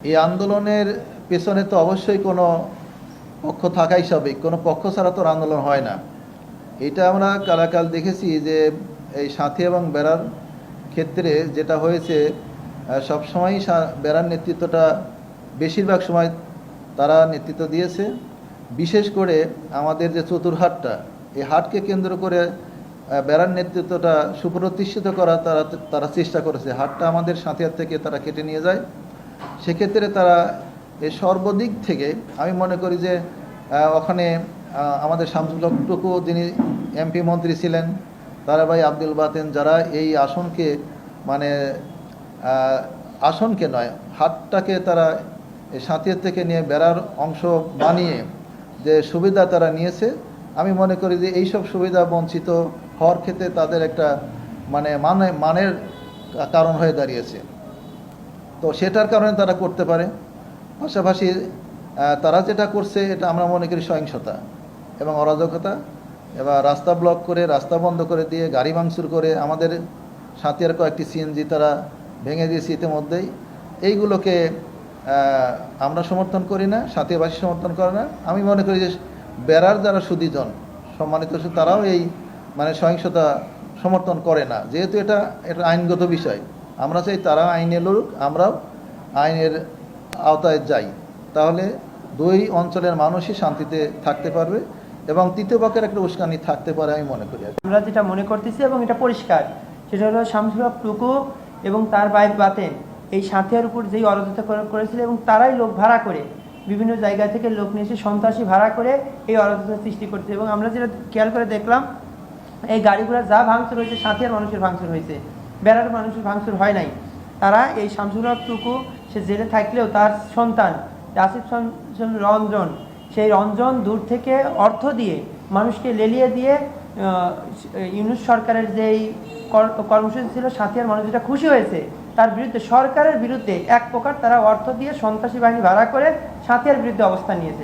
এই আন্দোলনের পেছনে তো অবশ্যই কোনো পক্ষ থাকাই স্বাভাবিক। কোনো পক্ষ ছাড়া তো আন্দোলন হয় না। এটা আমরা কালাকাল দেখেছি যে এই সাথী এবং বেড়ার ক্ষেত্রে যেটা হয়েছে সবসময়ই বেড়ার নেতৃত্বটা বেশিরভাগ সময় তারা নেতৃত্ব দিয়েছে। বিশেষ করে আমাদের যে চতুর্হাটটা এই হাটকে কেন্দ্র করে বেড়ার নেতৃত্বটা সুপ্রতিষ্ঠিত করা তারা তারা চেষ্টা করেছে। হাটটা আমাদের সাথিয়ার থেকে তারা কেটে নিয়ে যায়। সেক্ষেত্রে তারা সর্বদিক থেকে, আমি মনে করি যে ওখানে আমাদের শামসুলটুকু যিনি এমপি মন্ত্রী ছিলেন তারা ভাই আব্দুল বাতেন, যারা এই আসনকে মানে আসনকে নয় হাটটাকে তারা সাঁতিয়ার থেকে নিয়ে বেড়ার অংশ বানিয়ে যে সুবিধা তারা নিয়েছে, আমি মনে করি যে এইসব সুবিধা বঞ্চিত হওয়ার ক্ষেত্রে তাদের একটা মানে মানে মানের কারণ হয়ে দাঁড়িয়েছে। তো সেটার কারণে তারা করতে পারে। পাশাপাশি তারা যেটা করছে, এটা আমরা মনে করি সহিংসতা এবং অরাজকতা। এবার রাস্তা ব্লক করে, রাস্তা বন্ধ করে দিয়ে, গাড়ি ভাঙচুর করে আমাদের সাথিয়ার কয়েকটি সিএনজি তারা ভেঙে দিয়েছে ইতিমধ্যেই। এইগুলোকে আমরা সমর্থন করি না, সাথীবাসী সমর্থন করে না। আমি মনে করি যে বেড়ার যারা সুদীজন, সম্মানিত তারাও এই মানে সহিংসতা সমর্থন করে না। যেহেতু এটা এটা আইনগত বিষয়। আমরা চাই তারা আইনে লড়ুক আমরাও আইনের আওতায় যাই। তাহলে দুই অঞ্চলের মানুষই শান্তিতে থাকতে পারবে এবং তৃতীয় পক্ষের একটা উস্কানি থাকতে পারে আমি মনে করি আমরা যেটা মনে করতেছি এবং এটা পরিষ্কার, সেটা হলো শামসুরাব টুকু এবং তার বাইক বাতেন, এই সাথিয়ার উপর যেই অরাজকতা করে- করেছিল এবং তারাই লোক ভাড়া করে, বিভিন্ন জায়গা থেকে লোক নিয়ে এসে সন্ত্রাসী ভাড়া করে এই অরাজকতা সৃষ্টি করছে এবং আমরা যেটা খেয়াল করে দেখলাম, এই গাড়িগুলো যা ভাঙচুর হয়েছে সাথিয়ার মানুষের ভাঙচুর হয়েছে। বেড়ার মানুষের ভাঙচুর হয় নাই। তারা এই শামসুরাব টুকু সে জেলে থাকলেও তার সন্তান আসিফ রঞ্জন, সেই রঞ্জন দূর থেকে অর্থ দিয়ে মানুষকে লেলিয়ে দিয়ে ইউনুস সরকারের যেই কর- কর্মসূচি ছিল সাথিয়ার মানুষ যেটা খুশি হয়েছে, তার বিরুদ্ধে, সরকারের বিরুদ্ধে এক প্রকার তারা অর্থ দিয়ে সন্ত্রাসী বাহিনী ভাড়া করে সাথিয়ার বিরুদ্ধে অবস্থান নিয়েছে।